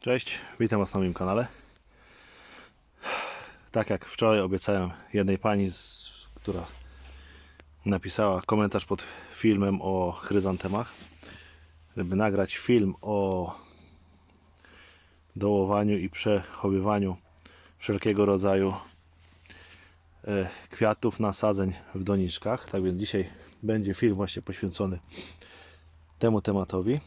Cześć, witam Was na moim kanale. Tak jak wczoraj obiecałem jednej pani, z, która napisała komentarz pod filmem o chryzantemach, żeby nagrać film o dołowaniu i przechowywaniu wszelkiego rodzaju e, kwiatów, nasadzeń w doniczkach. Tak więc dzisiaj będzie film właśnie poświęcony temu tematowi.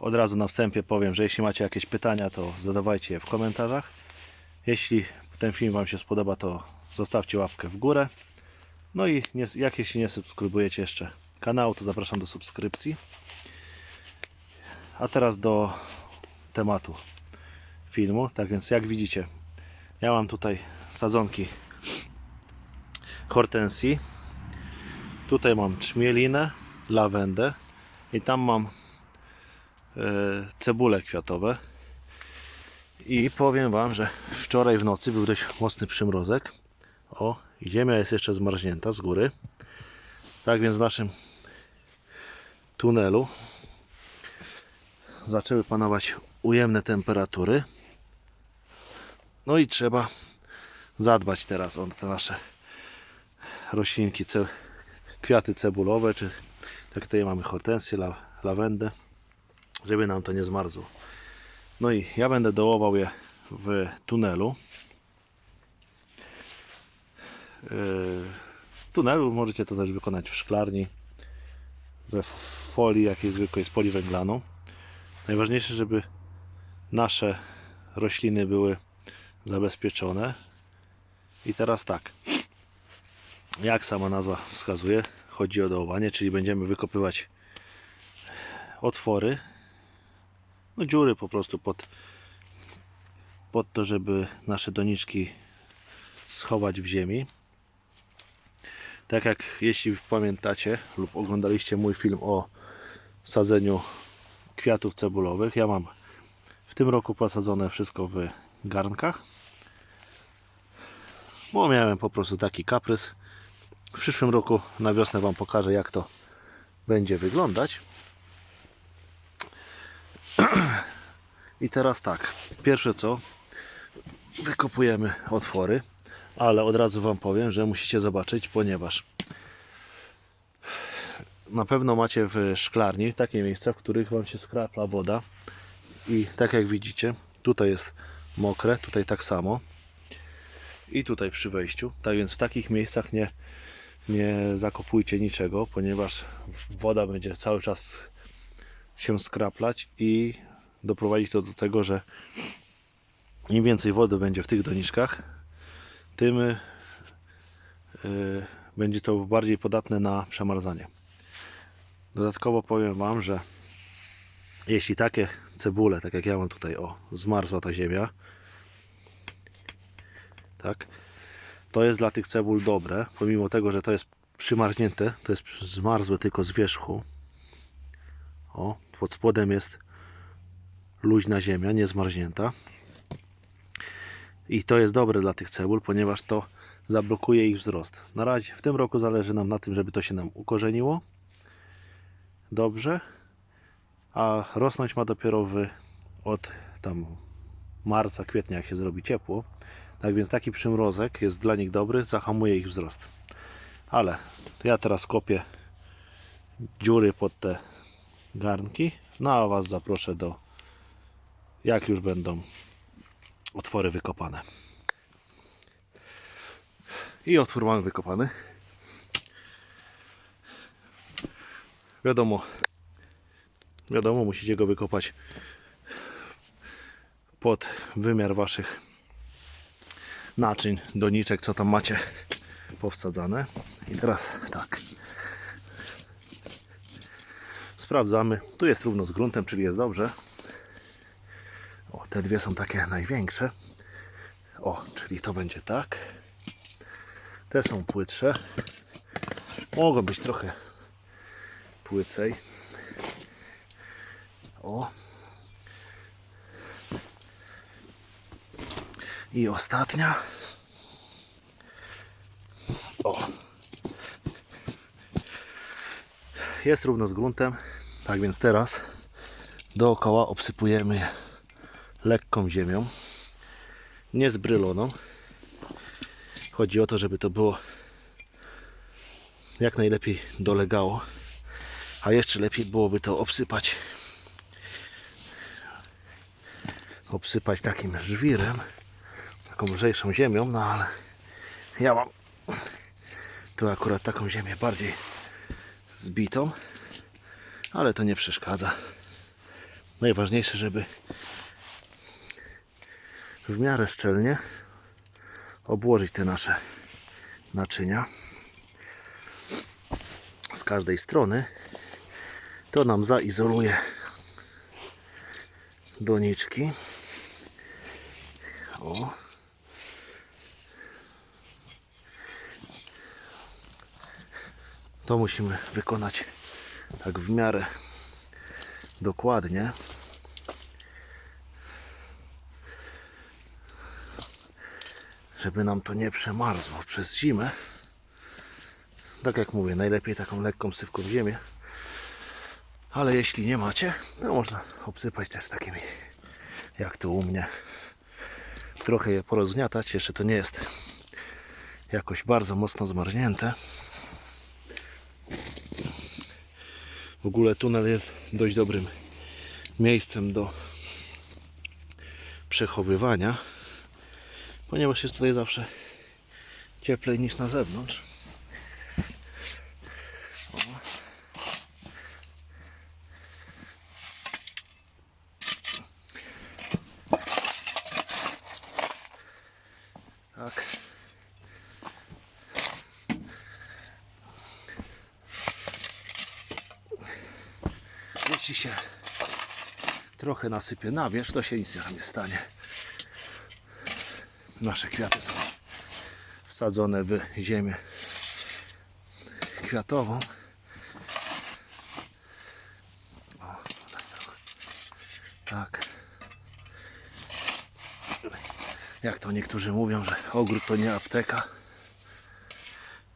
Od razu na wstępie powiem, że jeśli macie jakieś pytania, to zadawajcie je w komentarzach. Jeśli ten film Wam się spodoba, to zostawcie łapkę w górę. No i nie, jak jeśli nie subskrybujecie jeszcze kanału, to zapraszam do subskrypcji. A teraz do tematu filmu. Tak więc jak widzicie, ja mam tutaj sadzonki hortensji. Tutaj mam czmielinę, lawendę i tam mam cebule kwiatowe. I powiem Wam, że wczoraj w nocy był dość mocny przymrozek. O, ziemia jest jeszcze zmarznięta z góry. Tak więc w naszym tunelu zaczęły panować ujemne temperatury. No i trzeba zadbać teraz o te nasze roślinki, kwiaty cebulowe, czy tak tutaj mamy hortensję, la, lawendę, żeby nam to nie zmarzło. No i ja będę dołował je w tunelu. Yy, tunelu możecie to też wykonać w szklarni, we folii jakiej zwykłej, z poliwęglaną. Najważniejsze, żeby nasze rośliny były zabezpieczone. I teraz tak, jak sama nazwa wskazuje, chodzi o dołowanie, czyli będziemy wykopywać otwory, no dziury po prostu pod, pod to, żeby nasze doniczki schować w ziemi. Tak jak jeśli pamiętacie lub oglądaliście mój film o sadzeniu kwiatów cebulowych, ja mam w tym roku posadzone wszystko w garnkach, bo miałem po prostu taki kaprys. W przyszłym roku na wiosnę Wam pokażę jak to będzie wyglądać. I teraz tak, pierwsze co, wykopujemy otwory, ale od razu Wam powiem, że musicie zobaczyć, ponieważ na pewno macie w szklarni takie miejsca, w których Wam się skrapla woda. I tak jak widzicie, tutaj jest mokre, tutaj tak samo. I tutaj przy wejściu, tak więc w takich miejscach nie, nie zakopujcie niczego, ponieważ woda będzie cały czas się skraplać i doprowadzić to do tego, że im więcej wody będzie w tych doniczkach, tym y, będzie to bardziej podatne na przemarzanie. Dodatkowo powiem Wam, że jeśli takie cebule, tak jak ja mam tutaj, o, zmarzła ta ziemia, tak, to jest dla tych cebul dobre, pomimo tego, że to jest przymarznięte, to jest zmarzłe tylko z wierzchu. O, pod spodem jest luźna ziemia, nie zmarznięta. I to jest dobre dla tych cebul, ponieważ to zablokuje ich wzrost. Na razie w tym roku zależy nam na tym, żeby to się nam ukorzeniło dobrze, a rosnąć ma dopiero w, od tam marca, kwietnia, jak się zrobi ciepło. Tak więc taki przymrozek jest dla nich dobry, zahamuje ich wzrost. Ale ja teraz kopię dziury pod te garnki. No a Was zaproszę do jak już będą otwory wykopane. I otwór mamy wykopany. Wiadomo, wiadomo, musicie go wykopać pod wymiar waszych naczyń, doniczek, co tam macie powsadzane. I teraz tak. Sprawdzamy. Tu jest równo z gruntem, czyli jest dobrze. Te dwie są takie największe. O, czyli to będzie tak. Te są płytsze. Mogą być trochę płycej. O. I ostatnia. O. Jest równo z gruntem. Tak więc teraz dookoła obsypujemy je lekką ziemią, niezbryloną. Chodzi o to, żeby to było jak najlepiej dolegało, a jeszcze lepiej byłoby to obsypać obsypać takim żwirem, taką lżejszą ziemią, no ale ja mam tu akurat taką ziemię bardziej zbitą, ale to nie przeszkadza. Najważniejsze, żeby w miarę szczelnie obłożyć te nasze naczynia z każdej strony. To nam zaizoluje doniczki. O. To musimy wykonać tak w miarę dokładnie. Żeby nam to nie przemarzło przez zimę. Tak jak mówię, najlepiej taką lekką sypką ziemię. Ale jeśli nie macie, to można obsypać też takimi, jak tu u mnie. Trochę je porozgniatać, jeszcze to nie jest jakoś bardzo mocno zmarznięte. W ogóle tunel jest dość dobrym miejscem do przechowywania, ponieważ jest tutaj zawsze cieplej niż na zewnątrz. Tak. Jeśli się trochę nasypie na wierzch, to się nic nie stanie. Nasze kwiaty są wsadzone w ziemię kwiatową. O, tak, tak. Jak to niektórzy mówią, że ogród to nie apteka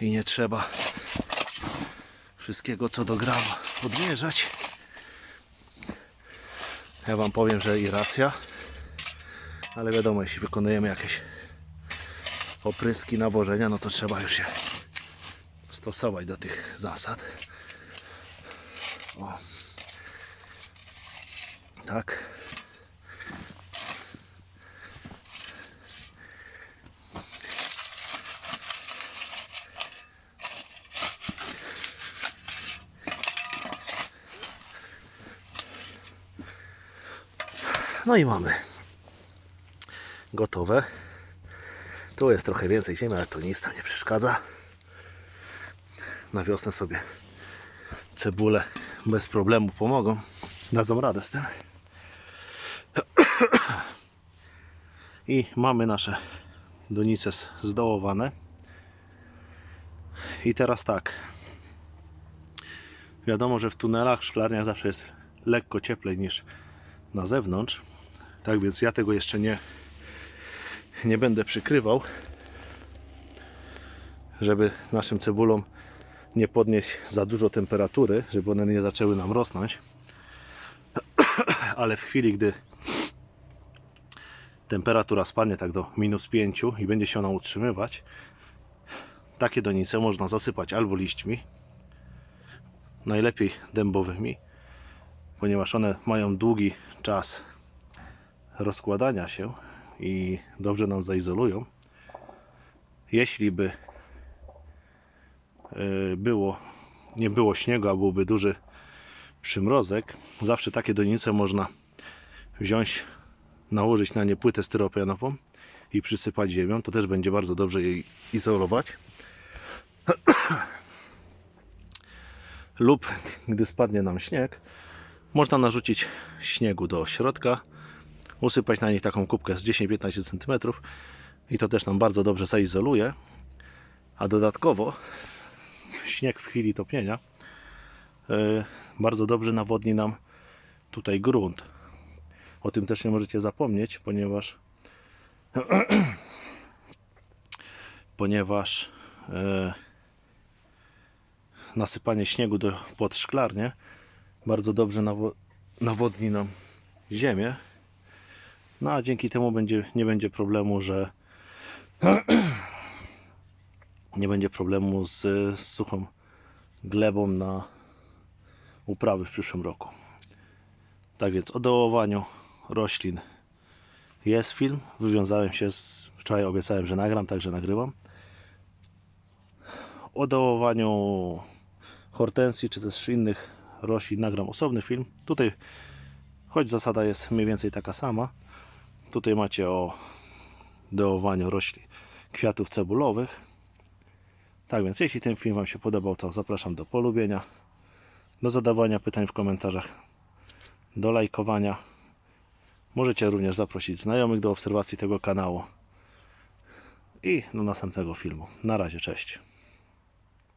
i nie trzeba wszystkiego co do grama odmierzać. Ja Wam powiem, że i racja, ale wiadomo, jeśli wykonujemy jakieś opryski, nawożenia, no to trzeba już się stosować do tych zasad. O. Tak. No i mamy gotowe. Tu jest trochę więcej ziemi, ale to nic tam nie przeszkadza. Na wiosnę sobie cebule bez problemu pomogą. Dadzą radę z tym. I mamy nasze donice zdołowane. I teraz tak. Wiadomo, że w tunelach, w szklarniach zawsze jest lekko cieplej niż na zewnątrz. Tak więc ja tego jeszcze nie, nie będę przykrywał, żeby naszym cebulom nie podnieść za dużo temperatury, żeby one nie zaczęły nam rosnąć. Ale w chwili, gdy temperatura spadnie tak do minus 5 i będzie się ona utrzymywać, takie donice można zasypać albo liśćmi, najlepiej dębowymi, ponieważ one mają długi czas rozkładania się i dobrze nam zaizolują. Jeśli by e, było, nie było śniegu, a byłby duży przymrozek, zawsze takie donice można wziąć, nałożyć na nie płytę styropianową i przysypać ziemią. To też będzie bardzo dobrze jej izolować. Lub gdy spadnie nam śnieg, można narzucić śniegu do środka, usypać na nich taką kubkę z 10-15 cm i to też nam bardzo dobrze zaizoluje. A dodatkowo śnieg w chwili topnienia e, bardzo dobrze nawodni nam tutaj grunt. O tym też nie możecie zapomnieć, ponieważ ponieważ e, nasypanie śniegu do, pod szklarnię bardzo dobrze nawo- nawodni nam ziemię. No a dzięki temu będzie, nie będzie problemu, że nie będzie problemu z, z suchą glebą na uprawy w przyszłym roku. Tak więc o dołowaniu roślin jest film. Wywiązałem się z. Wczoraj obiecałem, że nagram, także nagrywam. O dołowaniu hortensji czy też innych roślin nagram osobny film. Tutaj, choć zasada jest mniej więcej taka sama, tutaj macie o dołowaniu roślin kwiatów cebulowych. Tak więc, jeśli ten film Wam się podobał, to zapraszam do polubienia, do zadawania pytań w komentarzach, do lajkowania. Możecie również zaprosić znajomych do obserwacji tego kanału. I do następnego filmu. Na razie, cześć.